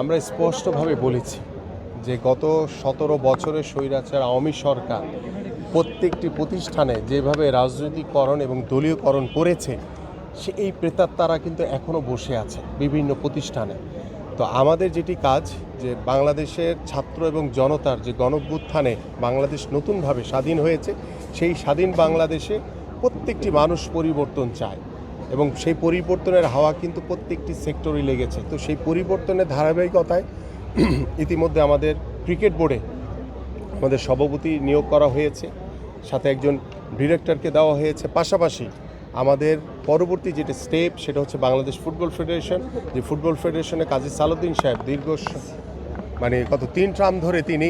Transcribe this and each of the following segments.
আমরা স্পষ্টভাবে বলেছি যে গত সতেরো বছরের স্বৈরাচার আওয়ামী সরকার প্রত্যেকটি প্রতিষ্ঠানে যেভাবে রাজনৈতিকরণ এবং দলীয়করণ করেছে, সে এই প্রেতাত্মারা কিন্তু এখনও বসে আছে বিভিন্ন প্রতিষ্ঠানে। তো আমাদের যেটি কাজ, যে বাংলাদেশের ছাত্র এবং জনতার যে গণভ্যুত্থানে বাংলাদেশ নতুনভাবে স্বাধীন হয়েছে, সেই স্বাধীন বাংলাদেশে প্রত্যেকটি মানুষ পরিবর্তন চায়। এবং সেই পরিবর্তনের হাওয়া কিন্তু প্রত্যেকটি সেক্টরই লেগেছে। তো সেই পরিবর্তনের ধারাবাহিকতায় ইতিমধ্যে আমাদের ক্রিকেট বোর্ডে আমাদের সভাপতি নিয়োগ করা হয়েছে। সাথে একজন ডিরেক্টরকে দেওয়া হয়েছে। পাশাপাশি আমাদের পরবর্তী যেটা স্টেপ সেটা হচ্ছে বাংলাদেশ ফুটবল ফেডারেশন যে ফুটবল ফেডারেশনে কাজী সালুদ্দিন সাহেব দীর্ঘ মানে কত তিন ট্রাম ধরে তিনি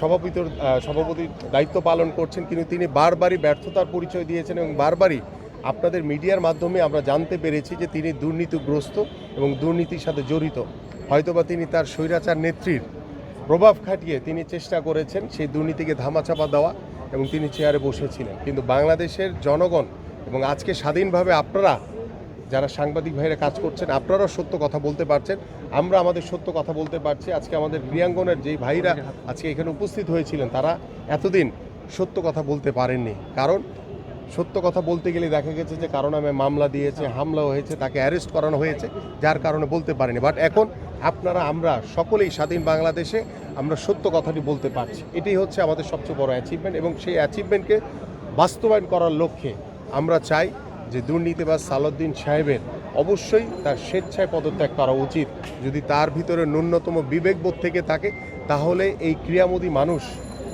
সভাপতির সভাপতির দায়িত্ব পালন করছেন। কিন্তু তিনি বারবারই ব্যর্থতার পরিচয় দিয়েছেন এবং বারবারই আপনাদের মিডিয়ার মাধ্যমে আমরা জানতে পেরেছি যে তিনি দুর্নীতিগ্রস্ত এবং দুর্নীতির সাথে জড়িত। হয়তোবা তিনি তার স্বৈরাচার নেত্রীর প্রভাব খাটিয়ে তিনি চেষ্টা করেছেন সেই দুর্নীতিকে ধামাচাপা দেওয়া এবং তিনি চেয়ারে বসেছিলেন। কিন্তু বাংলাদেশের জনগণ এবং আজকে স্বাধীনভাবে আপনারা যারা সাংবাদিক ভাইরা কাজ করছেন, আপনারাও সত্য কথা বলতে পারছেন। আমরা আমাদের সত্য কথা বলতে পারছি। আজকে আমাদের ক্রিয়াঙ্গনের যেই ভাইরা আজকে এখানে উপস্থিত হয়েছিলেন, তারা এতদিন সত্য কথা বলতে পারেননি। কারণ সত্য কথা বলতে গেলে দেখা গেছে যে কারণ নামে মামলা দিয়েছে, হামলা হয়েছে, তাকে অ্যারেস্ট করানো হয়েছে, যার কারণে বলতে পারেনি। বাট এখন আপনারা, আমরা সকলেই স্বাধীন বাংলাদেশে আমরা সত্য কথাটি বলতে পারছি। এটাই হচ্ছে আমাদের সবচেয়ে বড় অ্যাচিভমেন্ট এবং সেই অ্যাচিভমেন্টকে বাস্তবায়ন করার লক্ষ্যে আমরা চাই যে দুর্নীতিবাজ সালাউদ্দিন সাহেবের অবশ্যই তার স্বেচ্ছায় পদত্যাগ করা উচিত। যদি তার ভিতরে ন্যূনতম বিবেকবোধ থেকে থাকে, তাহলে এই ক্রিয়ামোদী মানুষ,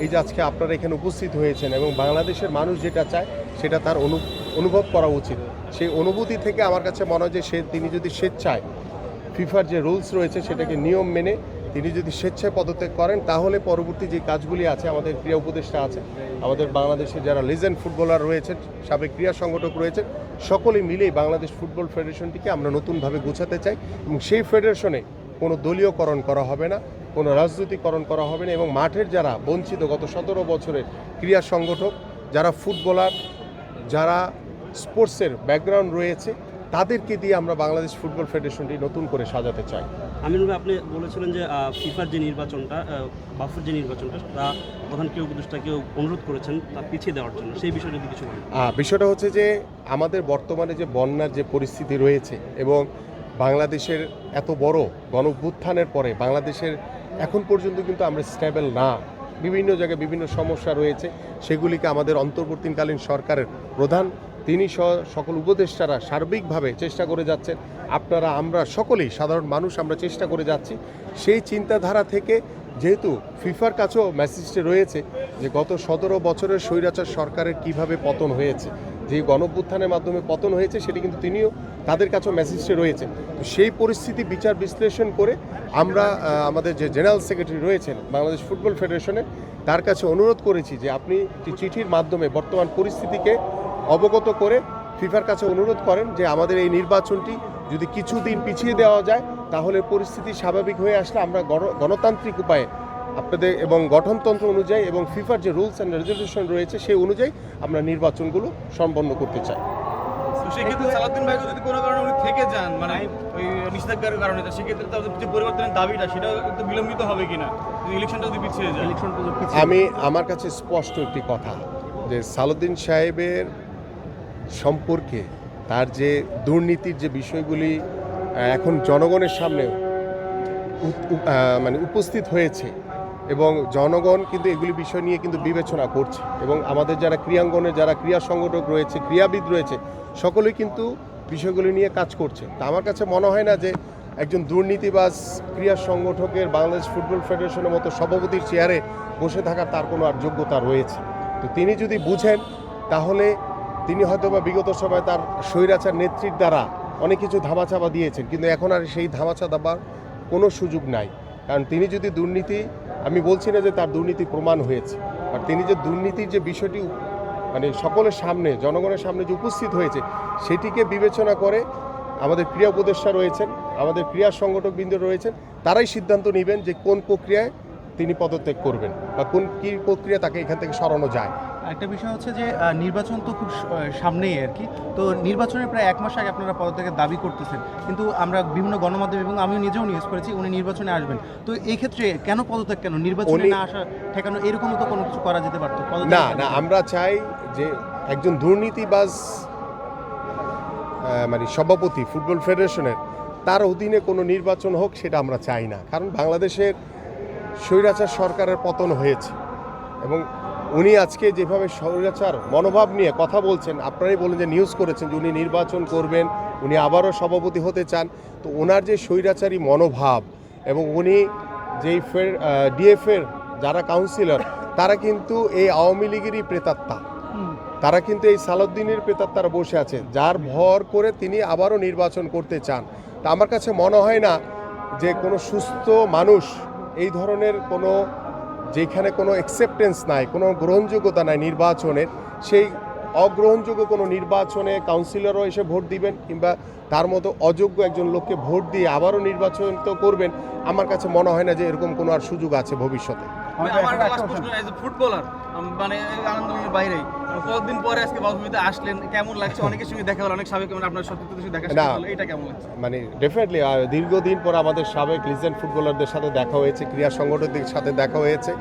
এই যে আজকে আপনারা এখানে উপস্থিত হয়েছেন এবং বাংলাদেশের মানুষ যেটা চায় সেটা তার অনু, অনুভব করা উচিত। সেই অনুভূতি থেকে আমার কাছে মনে হয় যে সে, তিনি যদি স্বেচ্ছায় ফিফার যে রুলস রয়েছে সেটাকে নিয়ম মেনে তিনি যদি স্বেচ্ছায় পদত্যাগ করেন, তাহলে পরবর্তী যে কাজগুলি আছে, আমাদের ক্রীড়া উপদেষ্টা আছে আমাদের বাংলাদেশের যারা লেজেন্ড ফুটবলার রয়েছেন, সাবেক ক্রীড়া সংগঠক রয়েছেন, সকলে মিলেই বাংলাদেশ ফুটবল ফেডারেশনটিকে আমরা নতুনভাবে গোছাতে চাই এবং সেই ফেডারেশনে কোনো দলীয়করণ করা হবে না, কোনো রাজনৈতিকরণ করা হবে না এবং মাঠের যারা বঞ্চিত গত সতেরো বছরের ক্রীড়া সংগঠক, যারা ফুটবলার যারা স্পোর্টসের ব্যাকগ্রাউন্ড রয়েছে তাদেরকে দিয়ে আমরা বাংলাদেশ ফুটবল ফেডারেশনটি নতুন করে সাজাতে চাই। ভাই আপনি বলেছিলেন যে ফিফার যে নির্বাচনটা বাফুর যে নির্বাচনটা তা প্রধান কেউ উপদেষ্টা কেউ অনুরোধ করেছেন তা পিছিয়ে দেওয়ার জন্য। সেই বিষয়ে যদি কিছু বলেন। বিষয়টা হচ্ছে যে আমাদের বর্তমানে যে বন্যার যে পরিস্থিতি রয়েছে এবং বাংলাদেশের এত বড় গণভ্যুত্থানের পরে বাংলাদেশের এখন পর্যন্ত কিন্তু আমরা স্টেবল না। বিভিন্ন জায়গায় বিভিন্ন সমস্যা রয়েছে, সেগুলিকে আমাদের অন্তর্বর্তীকালীন সরকারের প্রধান, তিনি সকল উপদেষ্টারা সার্বিকভাবে চেষ্টা করে যাচ্ছেন। আপনারা, আমরা সকলেই, সাধারণ মানুষ, আমরা চেষ্টা করে যাচ্ছি। সেই চিন্তাধারা থেকে যেহেতু ফিফার কাছেও মেসেজটি রয়েছে যে, গত সতেরো বছরের স্বৈরাচার সরকারের কীভাবে পতন হয়েছে যে গণভ্যুত্থানের মাধ্যমে পতন হয়েছে, সেটি কিন্তু তিনিও তাদের কাছেও মেসেজটি রয়েছে। তো সেই পরিস্থিতি বিচার বিশ্লেষণ করে আমরা আমাদের যে জেনারেল সেক্রেটারি রয়েছেন, বাংলাদেশ ফুটবল ফেডারেশনে তার কাছে অনুরোধ করেছি যে আপনি চিঠির মাধ্যমে বর্তমান পরিস্থিতিকে অবগত করে ফিফার কাছে অনুরোধ করেন যে আমাদের এই নির্বাচনটি যদি কিছুদিন পিছিয়ে দেওয়া যায়, তাহলে পরিস্থিতি স্বাভাবিক হয়ে আসলে আমরা গণ- গণতান্ত্রিক উপায়ে আপনাদের এবং গঠনতন্ত্র অনুযায়ী এবং ফিফার যে রুলস অ্যান্ড রেজলিউশন রয়েছে সেই অনুযায়ী আমরা নির্বাচনগুলো সম্পন্ন করতে চাই। তো সেক্ষেত্রে সালাউদ্দিন ভাই যদি কোনো কারণে উনি থেকে যান মানে ওই নিষেধাজ্ঞার কারণে সেক্ষেত্রে তাদের যে পরিবর্তনের দাবিটা সেটা একটু বিলম্বিত হবে কিনা? ইলেকশনটা যদি পিছিয়ে যায়। ইলেকশন আমি আমার কাছে স্পষ্ট একটি কথা যে সালুদ্দিন সাহেবের সম্পর্কে তার যে দুর্নীতির যে বিষয়গুলি এখন জনগণের সামনে মানে উপস্থিত হয়েছে এবং জনগণ কিন্তু এগুলি বিষয় নিয়ে কিন্তু বিবেচনা করছে এবং আমাদের যারা ক্রিয়াঙ্গনের যারা ক্রিয়া সংগঠক রয়েছে ক্রীড়াবিদ রয়েছে, সকলেই কিন্তু বিষয়গুলি নিয়ে কাজ করছে। তা আমার কাছে মনে হয় না যে একজন দুর্নীতিবাজ ক্রীড়া সংগঠকের বাংলাদেশ ফুটবল ফেডারেশনের মতো সভাপতির চেয়ারে বসে থাকার তার কোনো আর যোগ্যতা রয়েছে। তো তিনি যদি বুঝেন, তাহলে তিনি হয়তো বা বিগত সময় তার স্বৈরাচার নেত্রীর দ্বারা অনেক কিছু ধামাচাপা দিয়েছেন, কিন্তু এখন আর সেই ধামাচা দেবার কোনো সুযোগ নাই। কারণ তিনি যদি দুর্নীতি আমি বলছি না যে তার দুর্নীতি প্রমাণ হয়েছে, আর তিনি যে দুর্নীতির যে বিষয়টি মানে সকলের সামনে, জনগণের সামনে যে উপস্থিত হয়েছে, সেটিকে বিবেচনা করে আমাদের ক্রিয়া উপদেষ্টা রয়েছেন, আমাদের ক্রিয়া সংগঠকবৃন্দ রয়েছেন, তারাই সিদ্ধান্ত নেবেন যে কোন প্রক্রিয়ায় তিনি পদত্যাগ করবেন বা কোন কী প্রক্রিয়া তাকে এখান থেকে সরানো যায়। একটা বিষয় হচ্ছে যে নির্বাচন তো খুব সামনেই আর কি। তো নির্বাচনের প্রায় এক মাস আগে আপনারা পদত্যাগের দাবি করতেছেন। কিন্তু আমরা বিভিন্ন গণমাধ্যম এবং আমিও নিজেও নিউজ করেছি উনি নির্বাচনে আসবেন। তো এই ক্ষেত্রে কেন পদত্যাগ কেন? নির্বাচনে না আসা ঠেকানো এরকমও তো কোনো কিছু করা যেতে পারতো? না না আমরা চাই যে একজন দুর্নীতিবাজ মানে সভাপতি ফুটবল ফেডারেশনের তার অধীনে কোনো নির্বাচন হোক সেটা আমরা চাই না। কারণ বাংলাদেশের স্বৈরাচার সরকারের পতন হয়েছে। এবং উনি আজকে যেভাবে স্বৈরাচার মনোভাব নিয়ে কথা বলছেন, আপনারাই বলেন যে নিউজ করেছেন যে উনি নির্বাচন করবেন, উনি আবারও সভাপতি হতে চান। তো ওনার যে স্বৈরাচারী মনোভাব এবং উনি যেই ফের ডিএফের যারা কাউন্সিলর তারা কিন্তু এই আওয়ামী লীগেরই প্রেতাত্মা। তারা কিন্তু এই সালাউদ্দিনের প্রেতাত্মারা বসে আছে, যার ভর করে তিনি আবারও নির্বাচন করতে চান। তা আমার কাছে মনে হয় না যে কোনো সুস্থ মানুষ এই ধরনের কোনো যেখানে কোনো অ্যাকসেপ্টেন্স নাই, কোনো গ্রহণযোগ্যতা নাই নির্বাচনের, সেই অগ্রহণযোগ্য কোনো নির্বাচনে কাউন্সিলরও এসে ভোট দিবেন কিংবা তার মতো অযোগ্য একজন লোককে ভোট দিয়ে আবারও নির্বাচন তো করবেন, আমার কাছে মনে হয় না যে এরকম কোনো আর সুযোগ আছে ভবিষ্যতে। ফুটবলার মানে এই বাইরে কতদিন পরে আজকে বাবুমিতে আসলেন কেমন লাগছে? অনেকের সঙ্গে দেখা হলো অনেক সাবেক মানে আপনার সত্যি সত্যি দেখা হলো, এটা কেমন লাগছে? মানে ডেফিনেটলি দীর্ঘদিন পর আমাদের সাবেক লিজেন্ড ফুটবলারদের সাথে দেখা হয়েছে ক্রীড়া সংগঠকদের সাথে দেখা হয়েছে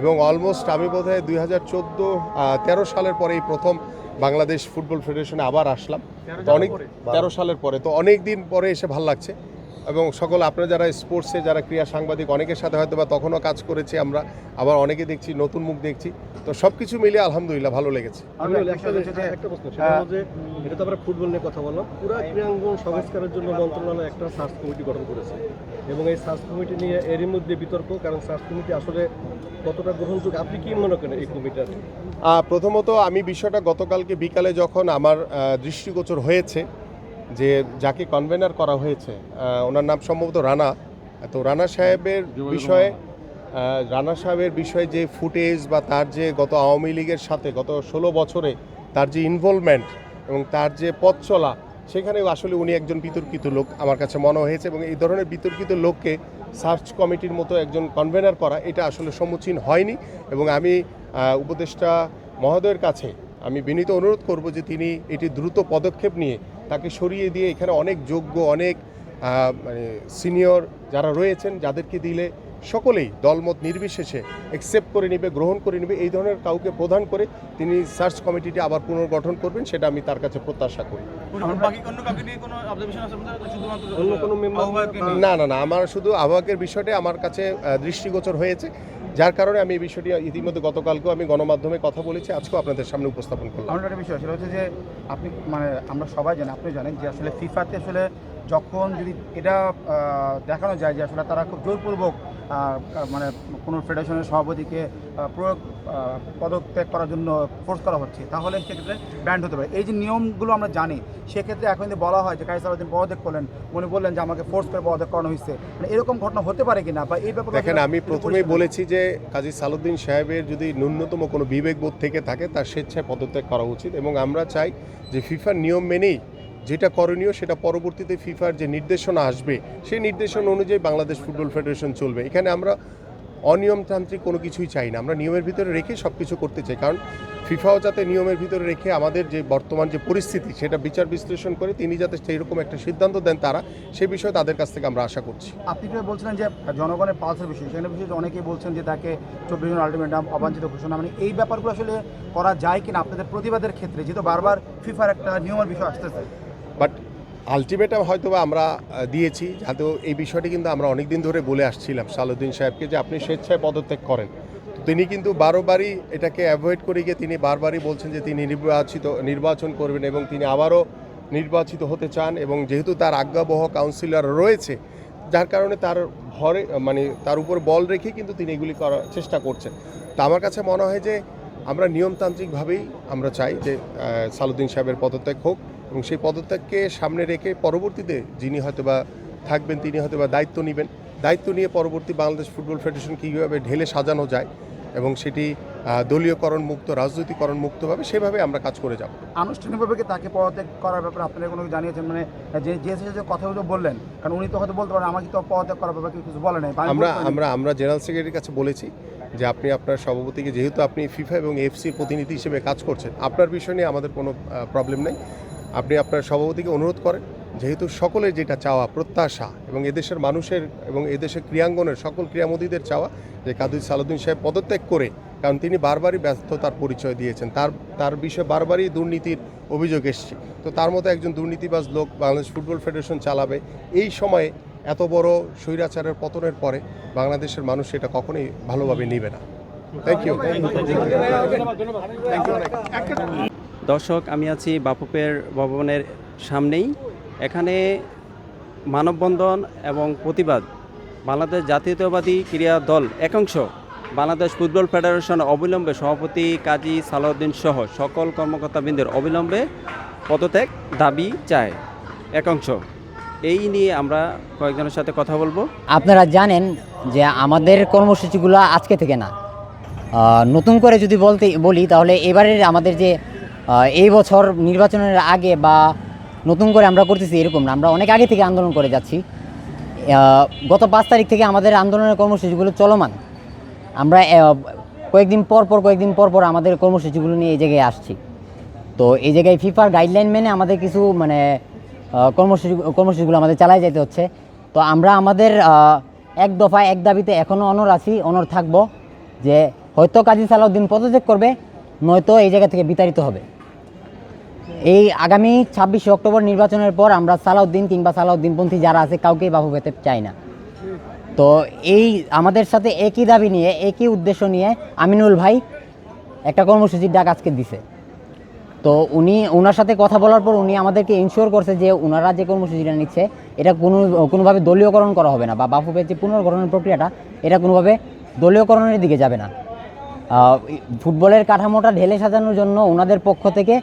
এবং অলমোস্ট আমি বোধ হয় দুই হাজার চোদ্দ তেরো সালের পরে এই প্রথম বাংলাদেশ ফুটবল ফেডারেশনে আবার আসলাম। অনেক তেরো সালের পরে। তো অনেক দিন পরে এসে ভালো লাগছে। এবং সকল আপনারা যারা স্পোর্টসে যারা ক্রীড়া সাংবাদিক অনেকের সাথে হয়তো বা তখনও কাজ করেছি আমরা আবার অনেকে দেখছি নতুন মুখ দেখছি। তো সব কিছু মিলিয়ে আলহামদুলিল্লাহ ভালো লেগেছে। আমি একটা একটা প্রশ্ন সেটা হলো যে এটা তো আমরা ফুটবল নিয়ে কথা বললাম। পুরো ক্রীড়াঙ্গন সংস্কারের জন্য মন্ত্রণালয় একটা সার্চ কমিটি গঠন করেছে। এবং এই সার্চ কমিটি নিয়ে এরই মধ্যে বিতর্ক কারণ সার্চ কমিটি আসলে কতটা গ্রহণযোগ্য আপনি কি মনে করেন এই কমিটার প্রথমত আমি বিষয়টা গতকালকে বিকালে যখন আমার দৃষ্টিগোচর হয়েছে যে যাকে কনভেনার করা হয়েছে ওনার নাম সম্ভবত রানা। তো রানা সাহেবের বিষয়ে রানা সাহেবের বিষয়ে যে ফুটেজ বা তার যে গত আওয়ামী লীগের সাথে গত ষোলো বছরে তার যে ইনভলভমেন্ট এবং তার যে পথ চলা সেখানেও আসলে উনি একজন বিতর্কিত লোক আমার কাছে মনে হয়েছে এবং এই ধরনের বিতর্কিত লোককে সার্চ কমিটির মতো একজন কনভেনার করা এটা আসলে সম্মুখীন হয়নি এবং আমি উপদেষ্টা মহোদয়ের কাছে আমি বিনীত অনুরোধ করব যে তিনি এটি দ্রুত পদক্ষেপ নিয়ে তাকে সরিয়ে দিয়ে এখানে অনেক যোগ্য অনেক মানে সিনিয়র যারা রয়েছেন যাদেরকে দিলে সকলেই দলমত নির্বিশেষে অ্যাকসেপ্ট করে নেবে গ্রহণ করে নেবে এই ধরনের কাউকে প্রধান করে তিনি সার্চ কমিটিটি আবার পুনর্গঠন করবেন সেটা আমি তার কাছে প্রত্যাশা করি অন্য কোনো অবজারভেশন আছে আপনাদের? শুধুমাত্র অন্য কোনো member- আহ্বায়ককে নিয়ে? না না না আমার শুধু আবহাওয়াকের বিষয়টা আমার কাছে দৃষ্টিগোচর হয়েছে যার কারণে আমি এই বিষয়টি ইতিমধ্যে গতকালকেও আমি গণমাধ্যমে কথা বলেছি, আজকেও আপনাদের সামনে উপস্থাপন করলাম। আমার একটা বিষয় সেটা হচ্ছে যে আপনি মানে আমরা সবাই জানি আপনি জানেন যে আসলে ফিফাতে আসলে যখন যদি এটা দেখানো যায় যে আসলে তারা খুব জোরপূর্বক মানে কোনো ফেডারেশনের সভাপতিকে প্রয়োগ পদত্যাগ করার জন্য ফোর্স করা হচ্ছে তাহলে সেক্ষেত্রে ব্যান্ড হতে পারে। এই যে নিয়মগুলো আমরা জানি সেক্ষেত্রে এখন যদি বলা হয় যে কাইসার উদ্দিন পদত্যাগ করলেন উনি বললেন যে আমাকে ফোর্স করে পদত্যাগ করানো হয়েছে মানে এরকম ঘটনা হতে পারে কিনা বা এই ব্যাপারে দেখেন আমি প্রথমেই বলেছি যে কাজী সালুদ্দিন সাহেবের যদি ন্যূনতম কোনো বিবেকবোধ থেকে থাকে তার স্বেচ্ছায় পদত্যাগ করা উচিত এবং আমরা চাই যে ফিফার নিয়ম মেনেই যেটা করণীয় সেটা পরবর্তীতে ফিফার যে নির্দেশনা আসবে, সেই নির্দেশনা অনুযায়ী বাংলাদেশ ফুটবল ফেডারেশন চলবে। এখানে আমরা অনিয়মতান্ত্রিক কোনো কিছুই চাই না। আমরা নিয়মের ভিতরে রেখে সব কিছু করতে চাই। কারণ ফিফাও যাতে নিয়মের ভিতরে রেখে আমাদের যে বর্তমান যে পরিস্থিতি, সেটা বিচার বিশ্লেষণ করে তিনি যাতে সেই রকম একটা সিদ্ধান্ত দেন তারা, সে বিষয়ে তাদের কাছ থেকে আমরা আশা করছি। আপনি যেটা বলছিলেন যে জনগণের পালসের বিষয়, সেখানে বিষয়ে অনেকেই বলছেন যে তাকে চব্বিশ জন আলটিমেটাম অবাঞ্ছিত ঘোষণা। মানে এই ব্যাপারগুলো আসলে করা যায় কিনা আপনাদের প্রতিবাদের ক্ষেত্রে, যেহেতু বারবার ফিফার একটা নিয়মের বিষয় আসতেছে। বাট আলটিমেটাম হয়তো বা আমরা দিয়েছি। যাতে এই বিষয়টি কিন্তু আমরা অনেক দিন ধরে বলে আসছিলাম সালুদ্দিন সাহেবকে যে আপনি স্বেচ্ছায় পদত্যাগ করেন। তিনি কিন্তু বারোবারই এটাকে অ্যাভয়েড করে গিয়ে তিনি বারবারই বলছেন যে তিনি নির্বাচিত, নির্বাচন করবেন এবং তিনি আবারও নির্বাচিত হতে চান এবং যেহেতু তার আজ্ঞাবহ কাউন্সিলর রয়েছে, যার কারণে তার ভরে মানে তার উপর বল রেখে কিন্তু তিনি এগুলি করার চেষ্টা করছেন। তা আমার কাছে মনে হয় যে আমরা নিয়মতান্ত্রিকভাবেই আমরা চাই যে সালুদ্দিন সাহেবের পদত্যাগ হোক। এবং সেই পদত্যাগকে সামনে রেখে পরবর্তীতে যিনি হয়তো বা থাকবেন তিনি হয়তো বা দায়িত্ব নেবেন। দায়িত্ব নিয়ে পরবর্তী বাংলাদেশ ফুটবল ফেডারেশন কীভাবে ঢেলে সাজানো যায় এবং সেটি দলীয়করণ মুক্ত রাজনৈতিকরণ মুক্তভাবে সেভাবে আমরা কাজ করে যাব। আনুষ্ঠানিকভাবে কি তাকে পদত্যাগ করার ব্যাপারে আপনারা কোনো জানিয়েছেন? মানে যে যে কথাগুলো বললেন কারণ উনি তো হয়তো বলতে পারেন আমাকে তো পদত্যাগ করার ব্যাপারে কিছু বলে নাই। আমরা আমরা আমরা জেনারেল সেক্রেটারির কাছে বলেছি যে আপনি আপনার সভাপতিকে যেহেতু আপনি ফিফা এবং এফসির প্রতিনিধি হিসেবে কাজ করছেন আপনার বিষয় নিয়ে আমাদের কোনো প্রবলেম নেই। আপনি আপনার সভাপতিকে অনুরোধ করেন যেহেতু সকলের যেটা চাওয়া প্রত্যাশা এবং এদেশের মানুষের এবং এদেশের ক্রিয়াঙ্গনের সকল ক্রিয়ামোদীদের চাওয়া যে কাদুই সালাউদ্দিন সাহেব পদত্যাগ করে কারণ তিনি বারবারই ব্যস্ততার পরিচয় দিয়েছেন। তার তার বিষয়ে বারবারই দুর্নীতির অভিযোগ এসছে। তো তার মতো একজন দুর্নীতিবাজ লোক বাংলাদেশ ফুটবল ফেডারেশন চালাবে এই সময়ে এত বড় স্বৈরাচারের পতনের পরে বাংলাদেশের মানুষ এটা কখনোই ভালোভাবে নেবে না। থ্যাংক ইউ দর্শক, আমি আছি বাপুপের ভবনের সামনেই। এখানে মানববন্ধন এবং প্রতিবাদ, বাংলাদেশ জাতীয়তাবাদী ক্রীড়া দল একাংশ, বাংলাদেশ ফুটবল ফেডারেশন অবিলম্বে সভাপতি কাজী সালাউদ্দিন সহ সকল কর্মকর্তাবৃন্দের অবিলম্বে পদত্যাগ দাবি চায় একাংশ। এই নিয়ে আমরা কয়েকজনের সাথে কথা বলব। আপনারা জানেন যে আমাদের কর্মসূচিগুলো আজকে থেকে না। নতুন করে যদি বলতে বলি, তাহলে এবারের আমাদের যে এই বছর নির্বাচনের আগে বা নতুন করে আমরা করতেছি এরকম না। আমরা অনেক আগে থেকে আন্দোলন করে যাচ্ছি। গত পাঁচ তারিখ থেকে আমাদের আন্দোলনের কর্মসূচিগুলো চলমান। আমরা কয়েকদিন পর পর, কয়েকদিন পর পর আমাদের কর্মসূচিগুলো নিয়ে এই জায়গায় আসছি। তো এই জায়গায় ফিফার গাইডলাইন মেনে আমাদের কিছু মানে কর্মসূচি, কর্মসূচিগুলো আমাদের চালাই যেতে হচ্ছে। তো আমরা আমাদের এক দফা এক দাবিতে এখনও অনর আছি, অনর থাকব যে হয়তো কাজী সালাউদ্দিন পদত্যাগ করবে, নয়তো এই জায়গা থেকে বিতাড়িত হবে। এই আগামী ছাব্বিশে অক্টোবর নির্বাচনের পর আমরা সালাউদ্দিন কিংবা সালাউদ্দিনপন্থী যারা আছে, কাউকেই বাবু পেতে চাই না। তো এই আমাদের সাথে একই দাবি নিয়ে, একই উদ্দেশ্য নিয়ে আমিনুল ভাই একটা কর্মসূচির ডাক আজকে দিছে। তো উনি ওনার সাথে কথা বলার পর উনি আমাদেরকে ইনশিওর করছে যে ওনারা যে কর্মসূচিটা নিচ্ছে, এটা কোনো, কোনোভাবে দলীয়করণ করা হবে না বা বাফুফের যে পুনর্গঠনের প্রক্রিয়াটা, এটা কোনোভাবে দলীয়করণের দিকে যাবে না। ফুটবলের কাঠামোটা ঢেলে সাজানোর জন্য ওনাদের পক্ষ থেকে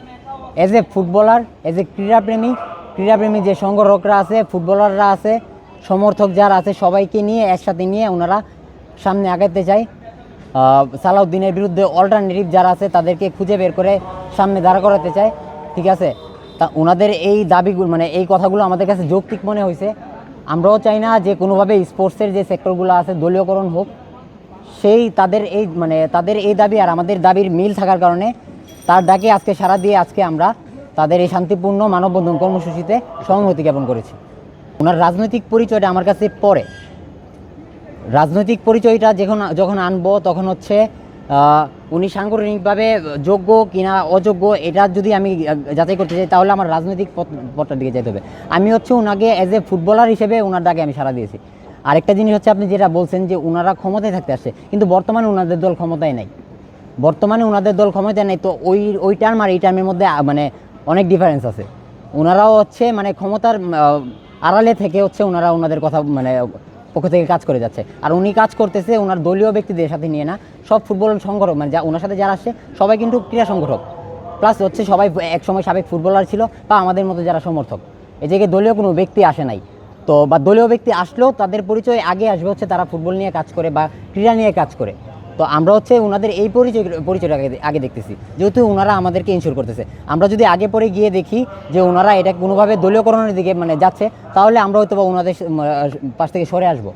as a footballer as a ক্রীড়াপ্রেমী ক্রীড়াপ্রেমী যে সংগঠকরা আছে ফুটবলাররা আছে, সমর্থক যারা আছে, সবাইকে নিয়ে, একসাথে নিয়ে ওনারা সামনে আগাতে চায় সালাউদ্দিনের বিরুদ্ধে অল্টারনেটিভ যারা আছে, তাদেরকে খুঁজে বের করে সামনে দাঁড়া করাতে চায় ঠিক আছে? তা ওনাদের এই দাবিগুলো মানে এই কথাগুলো আমাদের কাছে যৌক্তিক মনে হয়েছে আমরাও চাই না যে কোনোভাবে স্পোর্টসের যে সেক্টরগুলো আছে, দলীয়করণ হোক, সেই তাদের এই মানে তাদের এই দাবি আর আমাদের দাবির মিল থাকার কারণে তার ডাকে আজকে সারা দিয়ে আজকে আমরা তাদের এই শান্তিপূর্ণ মানববন্ধন কর্মসূচিতে সংহতি জ্ঞাপন করেছি। ওনার রাজনৈতিক পরিচয়টা আমার কাছে পরে। রাজনৈতিক পরিচয়টা যখন যখন আনব তখন হচ্ছে উনি সাংগঠনিকভাবে যোগ্য কিনা অযোগ্য এটা যদি আমি যাচাই করতে চাই, তাহলে আমার রাজনৈতিক পথ- পথটার দিকে যেতে হবে। আমি হচ্ছে ওনাকে অ্যাজ এ ফুটবলার হিসেবে ওনার ডাকে আমি সারা দিয়েছি। আরেকটা জিনিস হচ্ছে আপনি যেটা বলছেন যে ওনারা ক্ষমতায় থাকতে আসছে, কিন্তু বর্তমানে ওনাদের দল ক্ষমতায় নাই। বর্তমানে ওনাদের দল ক্ষমতায় নেই, তো ওই ওই টার্ম আর এই টার্মের মধ্যে মানে অনেক ডিফারেন্স আছে। ওনারাও হচ্ছে মানে ক্ষমতার আড়ালে থেকে হচ্ছে ওনারা ওনাদের কথা মানে পক্ষ থেকে কাজ করে যাচ্ছে। আর উনি কাজ করতেছে ওনার দলীয় ব্যক্তিদের সাথে নিয়ে না, সব ফুটবল সংগঠক মানে যা ওনার সাথে যারা আসছে, সবাই কিন্তু ক্রীড়া সংগঠক। প্লাস হচ্ছে সবাই এক সময় সাবেক ফুটবলার ছিল, বা আমাদের মতো যারা সমর্থক। এই জায়গায় দলীয় কোনো ব্যক্তি আসে নাই। তো, বা দলীয় ব্যক্তি আসলেও তাদের পরিচয় আগে আসবে হচ্ছে তারা ফুটবল নিয়ে কাজ করে, বা ক্রীড়া নিয়ে কাজ করে। তো আমরা হচ্ছে ওনাদের এই পরিচয়, পরিচয়টা আগে আগে দেখতেছি। যেহেতু ওনারা আমাদেরকে ইনশোর করতেছে। আমরা যদি আগে পরে গিয়ে দেখি যে ওনারা এটা কোনোভাবে দলীয়করণের দিকে মানে যাচ্ছে, তাহলে আমরা হয়তো বা ওনাদের পাশ থেকে সরে আসব।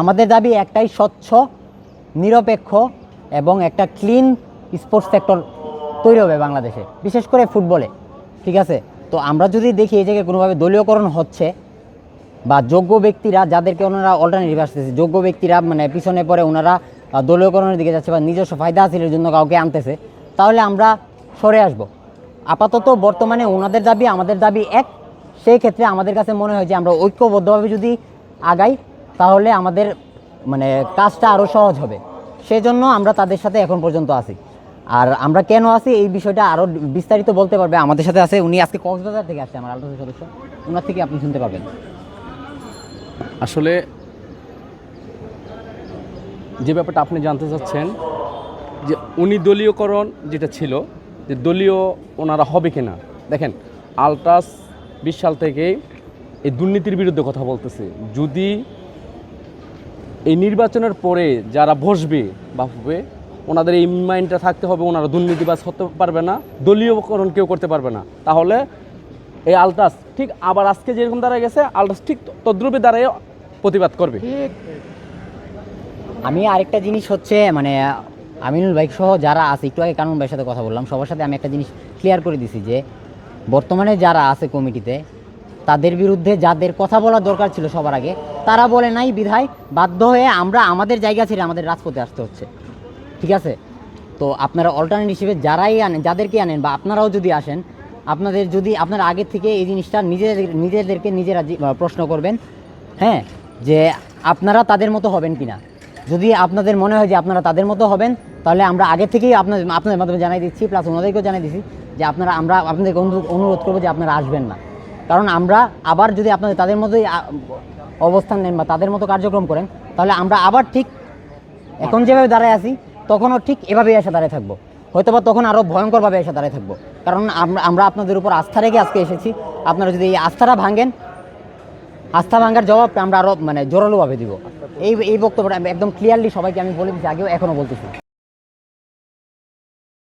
আমাদের দাবি একটাই স্বচ্ছ, নিরপেক্ষ এবং একটা ক্লিন স্পোর্টস সেক্টর তৈরি হবে বাংলাদেশে, বিশেষ করে ফুটবলে, ঠিক আছে? তো আমরা যদি দেখি এই জায়গায় কোনোভাবে দলীয়করণ হচ্ছে বা যোগ্য ব্যক্তিরা, যাদেরকে ওনারা অল্টারনেটিভ আসতেছে, যোগ্য ব্যক্তিরা মানে পিছনে পরে ওনারা দলীয়করণের দিকে যাচ্ছে বা নিজস্ব ফায়দা হাসিলের জন্য কাউকে আনতেছে, তাহলে আমরা সরে আসব। আপাতত বর্তমানে ওনাদের দাবি আমাদের দাবি এক, সেই ক্ষেত্রে আমাদের কাছে মনে হয় যে আমরা ঐক্যবদ্ধভাবে যদি আগাই, তাহলে আমাদের মানে কাজটা আরও সহজ হবে। সেজন্য আমরা তাদের সাথে এখন পর্যন্ত আছি। আর আমরা কেন আছি এই বিষয়টা আরও বিস্তারিত বলতে পারবে। আমাদের সাথে আছে, উনি আজকে কক্সবাজার থেকে আসছে, আমার আলোচনা সদস্য। ওনার থেকে আপনি শুনতে পারবেন আসলে যে ব্যাপারটা আপনি জানতে চাচ্ছেন, যে উনি দলীয়করণ যেটা ছিল, যে দলীয় ওনারা হবে কিনা। দেখেন আলট্রাস বিশ সাল থেকে এই দুর্নীতির বিরুদ্ধে কথা বলতেছে। যদি এই নির্বাচনের পরে যারা বসবে বা হবে, ওনাদের এই মাইন্ডটা থাকতে হবে, ওনারা দুর্নীতিবাজ হতে পারবে না, দলীয়করণ কেউ করতে পারবে না। তাহলে এই আলট্রাস ঠিক আবার আজকে যেরকম দাঁড়ায় গেছে আলট্রাস ঠিক তদ্রুপে দাঁড়ায় প্রতিবাদ করবে। আমি আরেকটা জিনিস হচ্ছে মানে আমিনুল বাইক সহ যারা আছে, একটু আগে কানুন ভাইয়ের সাথে কথা বললাম, সবার সাথে আমি একটা জিনিস ক্লিয়ার করে দিছি যে, বর্তমানে যারা আছে কমিটিতে, তাদের বিরুদ্ধে যাদের কথা বলার দরকার ছিল সবার আগে, তারা বলে নাই, বিধায় বাধ্য হয়ে আমরা আমাদের জায়গা ছেড়ে আমাদের রাজপথে আসতে হচ্ছে। ঠিক আছে? তো আপনারা অল্টারনেট হিসেবে যারাই আনেন, যাদেরকে আনেন বা আপনারাও যদি আসেন, আপনাদের যদি, আপনারা আগের থেকে এই জিনিসটা নিজেদের, নিজেদেরকে নিজেরা প্রশ্ন করবেন হ্যাঁ? যে আপনারা তাদের মতো হবেন কিনা? যদি আপনাদের মনে হয় যে আপনারা তাদের মতো হবেন, তাহলে আমরা আগে থেকেই আপনাদের আপনাদের মাধ্যমে জানাই দিচ্ছি প্লাস ওনাদেরকেও জানাই দিচ্ছি যে আপনারা, আমরা আপনাদেরকে অনুরোধ অনুরোধ করব যে আপনারা আসবেন না। কারণ আমরা আবার যদি আপনাদের, তাদের মতোই অবস্থান নেন বা তাদের মতো কার্যক্রম করেন, তাহলে আমরা আবার ঠিক এখন যেভাবে দাঁড়ায় আছি, তখনও ঠিক এভাবেই এসে দাঁড়ায় থাকব। হয়তো বা তখন আরও ভয়ঙ্করভাবে এসে দাঁড়ায় থাকব। কারণ আমরা আমরা আপনাদের উপর আস্থা রেখে আজকে এসেছি। আপনারা যদি এই আস্থাটা ভাঙেন, আস্থা ভাঙার জবাব আমরা আরও মানে জোরালোভাবে দিব। এই এই বক্তব্যটা একদম ক্লিয়ারলি সবাইকে আমি বলে দিচ্ছি আগেও এখনও বলতেছি।